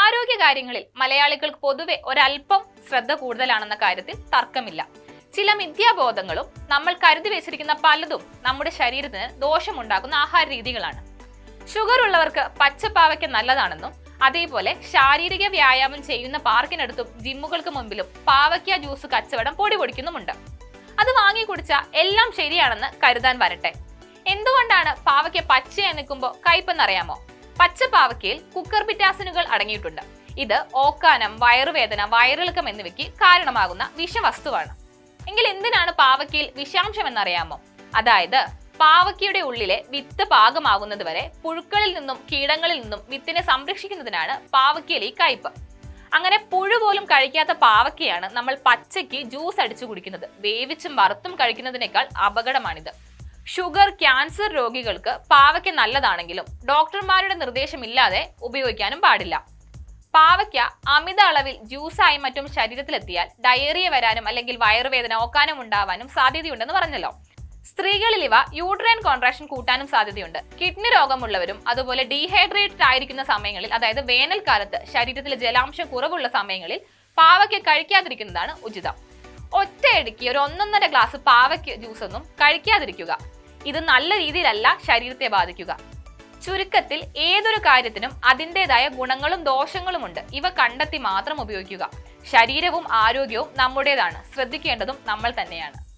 ആരോഗ്യകാര്യങ്ങളിൽ മലയാളികൾക്ക് പൊതുവെ ഒരല്പം ശ്രദ്ധ കൂടുതലാണെന്ന കാര്യത്തിൽ തർക്കമില്ല. ചില മിഥ്യാബോധങ്ങളും നമ്മൾ കരുതി വെച്ചിരിക്കുന്ന പലതും നമ്മുടെ ശരീരത്തിന് ദോഷമുണ്ടാക്കുന്ന ആഹാര രീതികളാണ്. ഷുഗർ ഉള്ളവർക്ക് പച്ചപ്പാവയ്ക്ക് നല്ലതാണെന്നും അതേപോലെ ശാരീരിക വ്യായാമം ചെയ്യുന്ന പാർക്കിനടുത്തും ജിമ്മുകൾക്ക് മുമ്പിലും പാവയ്ക്ക ജ്യൂസ് കച്ചവടം പൊടി പൊടിക്കുന്നുമുണ്ട്. അത് വാങ്ങി കുടിച്ച എല്ലാം ശരിയാണെന്ന് കരുതാൻ വരട്ടെ. എന്തുകൊണ്ടാണ് പാവയ്ക്ക പച്ചയായി നിൽക്കുമ്പോൾ കയ്പെന്നറിയാമോ? പച്ച പാവയ്ക്കയിൽ കുക്കർ പിറ്റാസിനുകൾ അടങ്ങിയിട്ടുണ്ട്. ഇത് ഓക്കാനം വയറുവേദന വയറിളക്കം എന്നിവയ്ക്ക് കാരണമാകുന്ന വിഷവസ്തുവാണ്. എങ്കിൽ എന്തിനാണ് പാവയ്ക്കയിൽ വിഷാംശം എന്നറിയാമോ? അതായത് പാവയ്ക്കയുടെ ഉള്ളിലെ വിത്ത് പാകമാകുന്നത് വരെ പുഴുക്കളിൽ നിന്നും കീടങ്ങളിൽ നിന്നും വിത്തിനെ സംരക്ഷിക്കുന്നതിനാണ് പാവയ്ക്കയിൽ ഈ കയ്പ്. അങ്ങനെ പുഴു പോലും കഴിക്കാത്ത പാവക്കയാണ് നമ്മൾ പച്ചയ്ക്ക് ജ്യൂസ് അടിച്ചു കുടിക്കുന്നത്. വേവിച്ചും വറുത്തും കഴിക്കുന്നതിനേക്കാൾ അപകടമാണിത്. ഷുഗർ ക്യാൻസർ രോഗികൾക്ക് പാവയ്ക്ക നല്ലതാണെങ്കിലും ഡോക്ടർമാരുടെ നിർദ്ദേശമില്ലാതെ ഉപയോഗിക്കാനും പാടില്ല. പാവയ്ക്ക അമിത അളവിൽ ജ്യൂസായി മറ്റും ശരീരത്തിലെത്തിയാൽ ഡയറിയ വരാനും അല്ലെങ്കിൽ വയറുവേദന ഓക്കാനും ഉണ്ടാവാനും സാധ്യതയുണ്ടെന്ന് പറഞ്ഞല്ലോ. സ്ത്രീകളിൽ ഇവ യൂട്രൈൻ കോൺട്രാക്ഷൻ കൂട്ടാനും സാധ്യതയുണ്ട്. കിഡ്നി രോഗമുള്ളവരും അതുപോലെ ഡീഹൈഡ്രേറ്റഡ് ആയിരിക്കുന്ന സമയങ്ങളിൽ അതായത് വേനൽക്കാലത്ത് ശരീരത്തിലെ ജലാംശം കുറവുള്ള സമയങ്ങളിൽ പാവയ്ക്ക കഴിക്കാതിരിക്കുന്നതാണ് ഉചിതം. ഒറ്റയടിക്ക് ഒരു ഒന്നൊന്നര ഗ്ലാസ് പാവയ്ക്ക് ജ്യൂസ് ഒന്നും കഴിക്കാതിരിക്കുക. ഇത് നല്ല രീതിയിലല്ല ശരീരത്തെ ബാധിക്കുക. ചുരുക്കത്തിൽ ഏതൊരു കാര്യത്തിനും അതിന്റെതായ ഗുണങ്ങളും ദോഷങ്ങളും ഉണ്ട്. ഇവ കണ്ടെത്തി മാത്രം ഉപയോഗിക്കുക. ശരീരവും ആരോഗ്യവും നമ്മുടേതാണ്. ശ്രദ്ധിക്കേണ്ടതും നമ്മൾ തന്നെയാണ്.